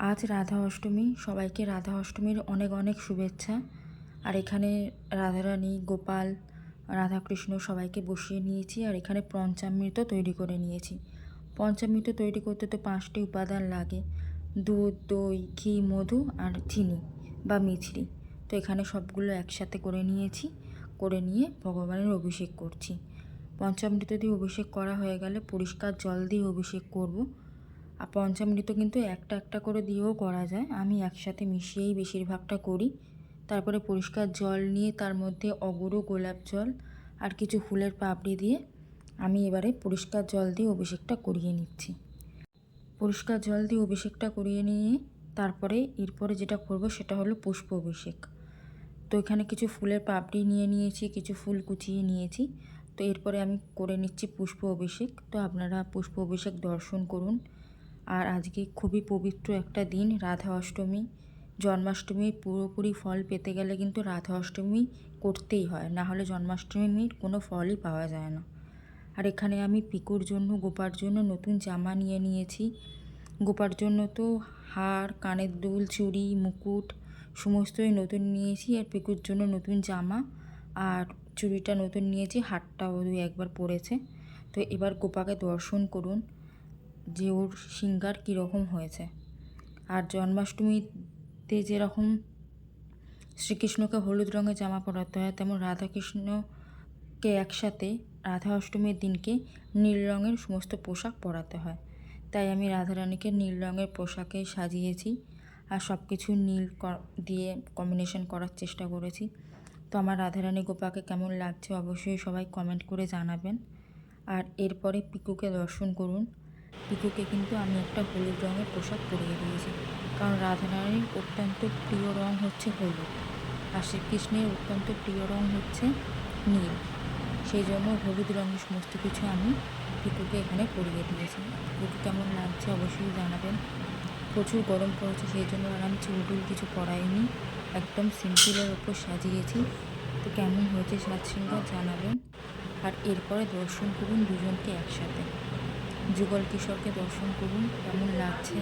আজ রাধা অষ্টমী, সবাইকে রাধা অষ্টমীর অনেক অনেক শুভেচ্ছা। আর এখানে রাধারানী, গোপাল, রাধাকৃষ্ণ সবাইকে বসিয়ে নিয়েছি আর এখানে পঞ্চামৃত তৈরি করে নিয়েছি। পঞ্চামৃত তৈরি করতে তো পাঁচটি উপাদান লাগে। দুধ, দই, ঘি, মধু আর চিনি বা মিছরি। তো এখানে সবগুলো একসাথে করে নিয়েছি, করে নিয়ে ভগবানের অভিষেক করছি। পঞ্চামৃত দিয়ে অভিষেক করা হয়ে গেলে পরিষ্কার জল দিয়ে অভিষেক করব। আর পঞ্চামৃত কিন্তু একটা একটা করে দিয়েও করা যায়। আমি একসাথে মিশিয়েই বেশিরভাগটা করি। তারপরে পরিষ্কার জল নিয়ে তার মধ্যে অগরু গোলাপ জল আর কিছু ফুলের পাপড়ি দিয়ে আমি এবারে পরিষ্কার জল দিয়ে অভিষেকটা করিয়ে নিচ্ছি। পরিষ্কার জল দিয়ে অভিষেকটা করিয়ে নিয়ে তারপরে এরপরে যেটা করব সেটা হলো পুষ্প অভিষেক। তো এখানে কিছু ফুলের পাপড়ি নিয়ে নিয়েছি, কিছু ফুল কুচিয়ে নিয়েছি। তো এরপরে আমি করে নিচ্ছি পুষ্প অভিষেক। তো আপনারা পুষ্প অভিষেক দর্শন করুন। আর আজকে খুবই পবিত্র একটা দিন, রাধা অষ্টমী। জন্মাষ্টমীর পুরোপুরি ফল পেতে গেলে কিন্তু রাধা অষ্টমী করতেই হয়, না হলে জন্মাষ্টমীর কোনো ফলই পাওয়া যায় না। আর এখানে আমি পিকুর জন্য, গোপার জন্য নতুন জামা নিয়ে নিয়েছি। গোপার জন্য তো হার, কানের দুল, চুড়ি, মুকুট সমস্তই নতুন নিয়েছি আর পিকুর জন্য নতুন জামা। আর চুড়িটা নতুন নিয়েছি, হারটাও দুই একবার পরেছে। তো এবার গোপাকে দর্শন করুন। যে ওর সিঙ্গার কীরকম হয়েছে। আর জন্মাষ্টমীতে যেরকম শ্রীকৃষ্ণকে হলুদ রঙের জামা পরাতে হয়, তেমন রাধাকৃষ্ণকে একসাথে রাধা অষ্টমীর দিনকে নীল রঙের সমস্ত পোশাক পরাতে হয়। তাই আমি রাধারানীকে নীল রঙের পোশাকে সাজিয়েছি আর সব কিছু নীল দিয়ে কম্বিনেশন করার চেষ্টা করেছি। তো আমার রাধারানী গোপাকে কেমন লাগছে অবশ্যই সবাই কমেন্ট করে জানাবেন। আর এরপরে পিকুকে দর্শন করুন। পিকুকে কিন্তু আমি একটা হলুদ রঙের পোশাক পরিয়ে দিয়েছি। কারণ রাধারানীর অত্যন্ত প্রিয় রঙ হচ্ছে হলুদ। আর শ্রীকৃষ্ণের অত্যন্ত প্রিয় রঙ হচ্ছে নীল। সেই জন্য হলুদ রঙের সমস্ত কিছু আমি পিকুকে এখানে পরিয়ে দিয়েছি। পিকু কেমন লাগছে অবশ্যই জানাবেন। প্রচুর গরম পড়েছে, সেই জন্য আর আমি চুলটুল কিছু পরাইনি। একদম সিম্পলের ওপর সাজিয়েছি। তো কেমন হয়েছে সাজ সিঙ্গার জানাবেন। আর এরপরে দর্শন করুন দুজনকে একসাথে। যুগল কিশোরকে দর্শন করুন, কেমন লাগছে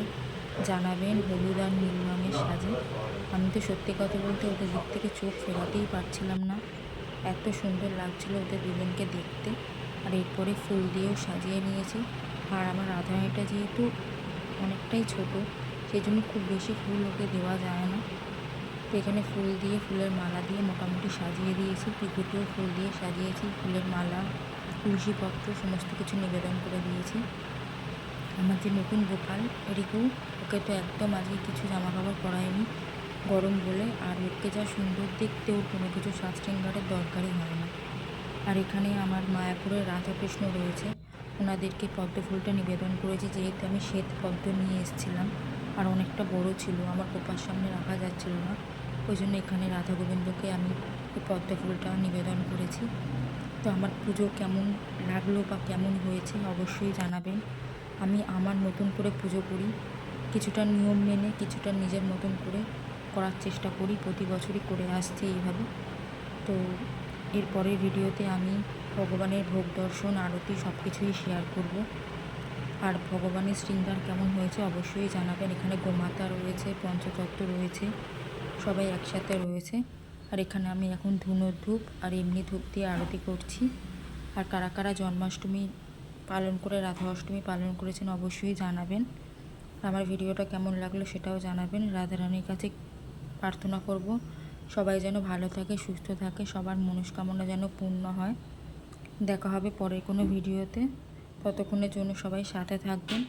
জানাবেন হলুদ আর নীল রঙের সাজে। আমি তো সত্যি কথা বলতে ওদের দিক থেকে চোখ ফেরাতেই পারছিলাম না। এত সুন্দর লাগছিল ওদের দুজনকে দেখতে। আর এরপরে ফুল দিয়েও সাজিয়ে নিয়েছি। আর আমার রাধারানীটা যেহেতু অনেকটাই ছোট সেই জন্য খুব বেশি ফুল ওকে দেওয়া যায় না। তো এখানে ফুল দিয়ে ফুলের মালা দিয়ে মোটামুটি সাজিয়ে দিয়েছি। পিকুকেও ফুল দিয়ে সাজিয়েছি, ফুলের মালা তুলসীপত্র সমস্ত কিছু নিবেদন করে দিয়েছি। আমার যে নতুন গোপাল রিকু ওকে তো একদম আজকে কিছু জামা কাপড় পরায়নি গরম বলে, আর ওকে যা সুন্দর দেখতে ওর কোনো কিছু সাজ শৃঙ্গারের দরকারই হয় না। আর এখানে আমার মায়াপুরের রাধাকৃষ্ণ রয়েছে। ওনাদেরকে পদ্ম ফুলটা নিবেদন করেছি, যেহেতু আমি শ্বেত পদ্ম নিয়ে এসেছিলাম। আর অনেকটা বড় ছিল, আমার কোপার সামনে রাখা যাচ্ছিল না। ওই জন্য এখানে রাধা গোবিন্দকে আমি ওই পদ্ম ফুলটা নিবেদন করেছি। তো আমার পুজো কেমন লাগল বা কেমন হয়েছে অবশ্যই জানাবেন। আমি আমার নতুন করে পুজো করি, কিছুটা নিয়ম মেনে, কিছুটা নিজের মতন করে করার চেষ্টা করি, প্রতি বছরই করে আসছি এইভাবে। তো এরপরের ভিডিওতে আমি ভগবানের ভোগ দর্শন, আরতি সব কিছুই শেয়ার করব। আর ভগবানের শৃঙ্গার কেমন হয়েছে অবশ্যই জানাবেন। এখানে গোমাতা রয়েছে, পঞ্চতত্ত্ব রয়েছে, সবাই একসাথে রয়েছে। আর এখানে আমি এখন ধুনো ধূপ আর এমনি ধূপ দিয়ে আরতি করছি। আর কারা কারা জন্মাষ্টমী পালন করে, রাধা অষ্টমী পালন করেছেন অবশ্যই জানাবেন। আমার ভিডিওটা কেমন লাগল সেটাও জানাবেন। রাধারানীর কাছে প্রার্থনা করব, সবাই যেন ভালো থাকে, সুস্থ থাকে, সবার মনস্কামনা যেন পূর্ণ হয়। দেখা হবে পরের কোনো ভিডিওতে। ততক্ষণের জন্য সবাই সাথে থাকবেন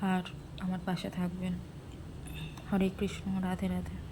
আর আমার পাশে থাকবেন। হরে কৃষ্ণ, রাধে রাধে।